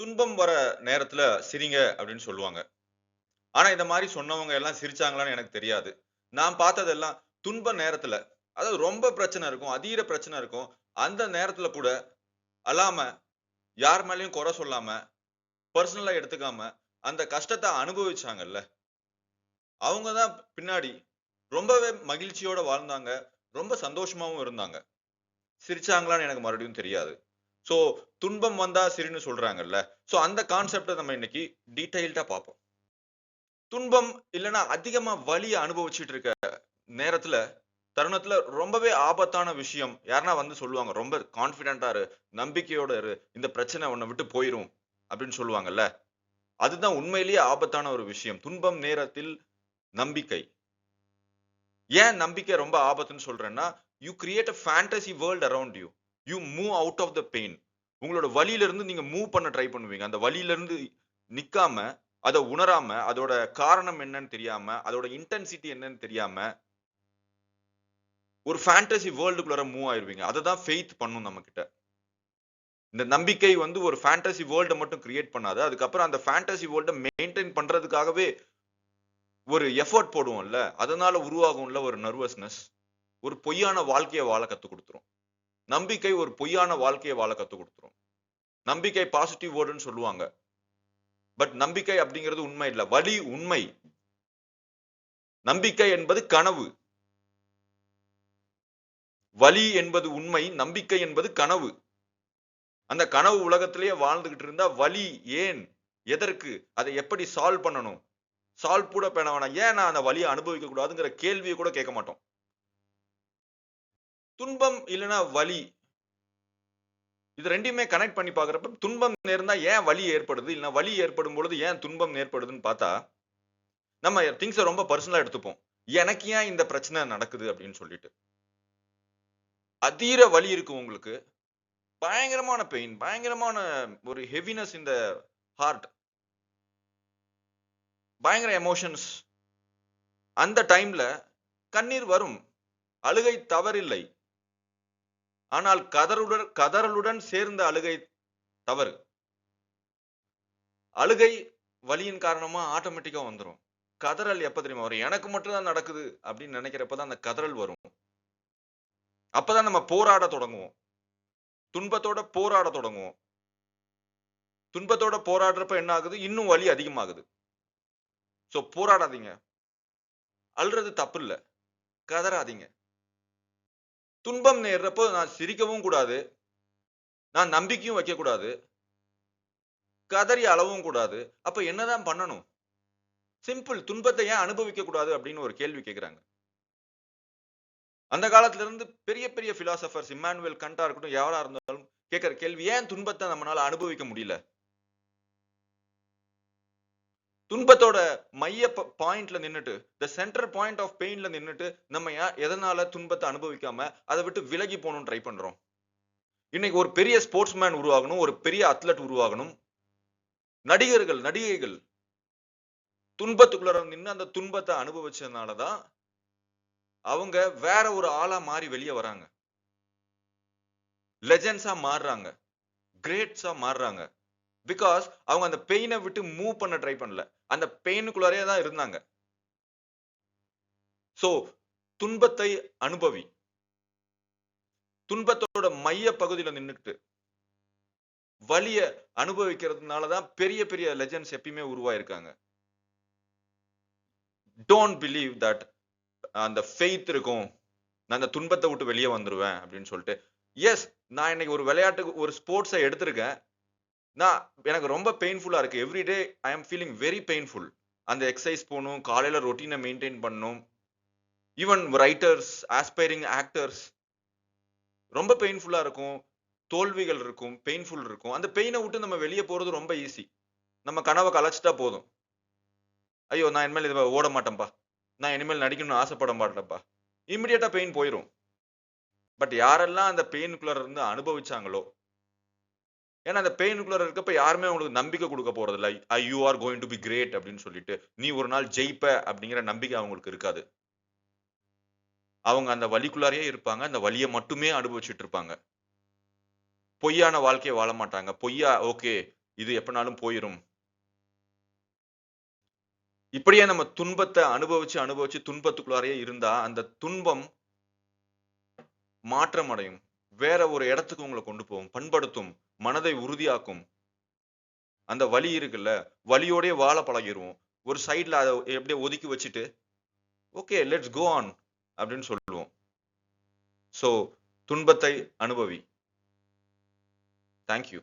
துன்பம் வர நேரத்துல சிரிங்க அப்படின்னு சொல்லுவாங்க. ஆனா இந்த மாதிரி சொன்னவங்க எல்லாம் சிரிச்சாங்களான்னு எனக்கு தெரியாது. நான் பார்த்ததெல்லாம் துன்ப நேரத்துல, அதாவது ரொம்ப பிரச்சனை இருக்கும். அதீர பிரச்சனை இருக்கும். அந்த நேரத்துல கூட அல்லாம யார் மேலேயும் குறை சொல்லாம, பர்சனலா எடுத்துக்காம, அந்த கஷ்டத்தை அனுபவிச்சாங்கல்ல. அவங்க தான் பின்னாடி ரொம்பவே மகிழ்ச்சியோட வாழ்ந்தாங்க. ரொம்ப சந்தோஷமாவும் இருந்தாங்க. சிரிச்சாங்களான்னு எனக்கு மறுபடியும் தெரியாது. சோ துன்பம் வந்தா சரின்னு சொல்றாங்கல்ல. சோ அந்த கான்செப்டை நம்ம இன்னைக்கு டீட்டெயில்டா பார்ப்போம். துன்பம் இல்லைன்னா அதிகமா வலியை அனுபவிச்சுட்டு இருக்க நேரத்துல, தருணத்துல ரொம்பவே ஆபத்தான விஷயம் யாருன்னா வந்து சொல்லுவாங்க. ரொம்ப கான்ஃபிடென்ட்டா இரு, நம்பிக்கையோட இரு, இந்த பிரச்சனை உன்னை விட்டு போயிரும் அப்படின்னு சொல்லுவாங்கல்ல. அதுதான் உண்மையிலேயே ஆபத்தான ஒரு விஷயம். துன்பம் நேரத்தில் நம்பிக்கை. ஏன் நம்பிக்கை ரொம்ப ஆபத்துன்னு சொல்றேன்னா, you create a fantasy world around you. You move out of the pain. உங்களோட வலியில இருந்து நீங்க மூவ் பண்ண ட்ரை பண்ணுவீங்க. அந்த வலியில இருந்து நிக்காம, அத உணராம, அதோட காரணம் என்னன்னு தெரியாம, அதோட இன்டென்சிட்டி என்னன்னு தெரியாம ஒரு ஃபேண்டசி வேர்ல்டுக்குள்ளார மூவ் ஆயிருவீங்க. அததான் ஃபெய்த் பண்ணும் நம்மக்கிட்ட இந்த நம்பிக்கை வந்து ஒரு ஃபேண்டசி வேர்ல்டை மட்டும் கிரியேட் பண்ணாது. அதுக்கப்புறம் அந்த ஃபேண்டசி வேர்ல்டை மெயின்டைன் பண்றதுக்காகவே ஒரு எஃபோர்ட் போடுவோம்ல. அதனால உருவாகும்ல ஒரு நர்வஸ்னஸ். ஒரு பொய்யான வாழ்க்கையை வாழ கற்றுக் கொடுத்துரும் நம்பிக்கை ஒரு பொய்யான வாழ்க்கையை வாழ கத்துக் கொடுத்துரும் நம்பிக்கை பாசிட்டிவ் வேர்டுன்னு சொல்லுவாங்க. பட் நம்பிக்கை அப்படிங்கிறது உண்மை இல்லை வலி உண்மை. நம்பிக்கை என்பது கனவு. வலி என்பது உண்மை. நம்பிக்கை என்பது கனவு. அந்த கனவு உலகத்திலேயே வாழ்ந்துகிட்டு இருந்தா வலி ஏன்? எதற்கு? அதை எப்படி சால்வ் பண்ணணும்? சால்வ் கூட பண்ண வேணாம். ஏன் நான் அந்த வழியை அனுபவிக்க கூடாதுங்கிற கேள்வியை கூட கேட்க மாட்டோம். துன்பம் இல்லைன்னா வலி. இது ரெண்டையுமே கனெக்ட் பண்ணி பாக்குறப்ப துன்பம் நேர்ந்தா ஏன் வலி ஏற்படுது? இல்லைன்னா வலி ஏற்படும் பொழுது ஏன் துன்பம் ஏற்படுதுன்னு பார்த்தா, நம்ம திங்ஸை ரொம்ப பர்சனலா எடுத்துப்போம். எனக்கு ஏன் இந்த பிரச்சனை நடக்குது அப்படின்னு சொல்லிட்டு. அதீர வலி இருக்கும் உங்களுக்கு. பயங்கரமான பெயின், பயங்கரமான ஒரு ஹெவினஸ் இன் த ஹார்ட். பயங்கர எமோஷன்ஸ். அந்த டைம்ல கண்ணீர் வரும். அழுகை தவறில்லை. ஆனால் கதருடன் கதறலுடன் சேர்ந்த அழுகை தவறு. அழுகை வலியின் காரணமா ஆட்டோமேட்டிக்கா வந்துடும் கதறல் எப்ப தெரியுமா வரும்? எனக்கு மட்டும் தான் நடக்குது அப்படின்னு நினைக்கிறப்ப தான் அந்த கதறல் வரும். அப்பதான் நம்ம போராட தொடங்குவோம். துன்பத்தோட போராட தொடங்குவோம். துன்பத்தோட போராடுறப்ப என்ன ஆகுது? இன்னும் வலி அதிகமாகுது. ஸோ போராடாதீங்க. அழுறது தப்பில்ல. கதறாதீங்க. துன்பம் நேர்றப்போ நான் சிரிக்கவும் கூடாது. நான் நம்பிக்கையும் வைக்கக்கூடாது கதறி அளவும் கூடாது. அப்ப என்னதான் பண்ணணும்? சிம்பிள். துன்பத்தை ஏன் அனுபவிக்க கூடாது அப்படின்னு ஒரு கேள்வி கேட்கிறாங்க. அந்த காலத்துல இருந்து பெரிய பெரிய பிலாசபர்ஸ் இம்மானுவேல் கண்டா இருக்கட்டும், யாரா இருந்தாலும் கேட்கிற கேள்வி ஏன் துன்பத்தை நம்மளால அனுபவிக்க முடியல? துன்பத்தோட மைய ப பாயிண்ட்ல நின்னுட்டு, த சென்டர் பாயிண்ட் ஆஃப் பெயின்ல நின்னுட்டு, நம்ம எதனால துன்பத்தை அனுபவிக்காம, அதை விட்டு விலகி போணும்னு ட்ரை பண்றோம்? இன்னைக்கு ஒரு பெரிய ஸ்போர்ட்ஸ் மேன் உருவாகணும், ஒரு பெரிய அத்லட் உருவாகணும். நடிகர்கள், நடிகைகள் துன்பத்துக்குள்ளார நின்று அந்த துன்பத்தை அனுபவிச்சதுனாலதான் அவங்க வேற ஒரு ஆளா மாறி வெளியே வராங்க. லெஜன்ஸா மாறுறாங்க. கிரேட்ஸா மாறுறாங்க. பிகாஸ் அவங்க அந்த பெயினை விட்டு மூவ் பண்ண ட்ரை பண்ணல. அந்த பெயினுக்குள்ளாரே தான் இருந்தாங்க. சோ துன்பத்தை அனுபவி. துன்பத்தோட மைய பகுதியில நின்னுக்கிட்டு, வலிய அனுபவிக்கிறதுனால தான் பெரிய பெரிய லெஜண்ட்ஸ் எப்பயுமே உருவாயிருக்காங்க. டோன்ட் பிலீவ் தட் அந்த ஃபெய்த் இருக்கும். நான் அந்த துன்பத்தை விட்டு வெளியே வந்துருவேன் அப்படின்னு சொல்லிட்டு. எஸ் நான் இன்னைக்கு ஒரு விளையாட்டுக்கு ஒரு ஸ்போர்ட்ஸை எடுத்திருக்கேன். நான் எனக்கு ரொம்ப பெயின்ஃபுல்லாக இருக்குது every day I am feeling very painful. அந்த எக்ஸசைஸ் போகணும் காலையில் ரொட்டீனை மெயின்டைன் பண்ணணும். ஈவன் ரைட்டர்ஸ், ஆஸ்பைரிங் ஆக்டர்ஸ் ரொம்ப பெயின்ஃபுல்லாக இருக்கும். தோல்விகள் இருக்கும், பெயின்ஃபுல் இருக்கும். அந்த பெயினை விட்டு நம்ம வெளியே போகிறது ரொம்ப ஈஸி. நம்ம கனவை கலைச்சிட்டா போதும். ஐயோ! நான் இனிமேல் இதை ஓட மாட்டேன்ப்பா. நான் இனிமேல் நடிக்கணும்னு ஆசைப்பட மாட்டேன்ப்பா. இம்மிடியட்டாக பெயின் போயிடும் பட் யாரெல்லாம் அந்த பெயினுக்குள்ளார இருந்து அனுபவிச்சாங்களோ ஏன்னா அந்த பெயினுக்குள்ள இருக்கப்ப யாருமே உங்களுக்கு நம்பிக்கை குடுக்க போறதில்ல. I you are going to be great அப்படின்னு சொல்லிட்டு. நீ ஒரு நாள் ஜெயிப்ப அப்படிங்கிற நம்பிக்கை அவங்களுக்கு இருக்காது. அவங்க அந்த வழிக்குள்ளாரையே இருப்பாங்க. அந்த வழியை மட்டுமே அனுபவிச்சுட்டு இருப்பாங்க. பொய்யான வாழ்க்கைய வாழ மாட்டாங்க. பொய்யா ஓகே இது எப்பனாலும் போயிரும் இப்படியே நம்ம துன்பத்தை அனுபவிச்சு அனுபவிச்சு துன்பத்துக்குள்ளாரையே இருந்தா அந்த துன்பம் மாற்றம் அடையும் வேற ஒரு இடத்துக்கு உங்களை கொண்டு போகும் பண்படுத்தும் மனதை உறுதியாக்கும். அந்த வலி இருக்குல்ல வலியோடய வாழ பழகிருவோம். ஒரு சைடில் அதை எப்படியே ஒதுக்கி வச்சுட்டு ஓகே லெட்ஸ் கோ ஆன் அப்படின்னு சொல்லுவோம். ஸோ துன்பத்தை அனுபவி. தேங்க்யூ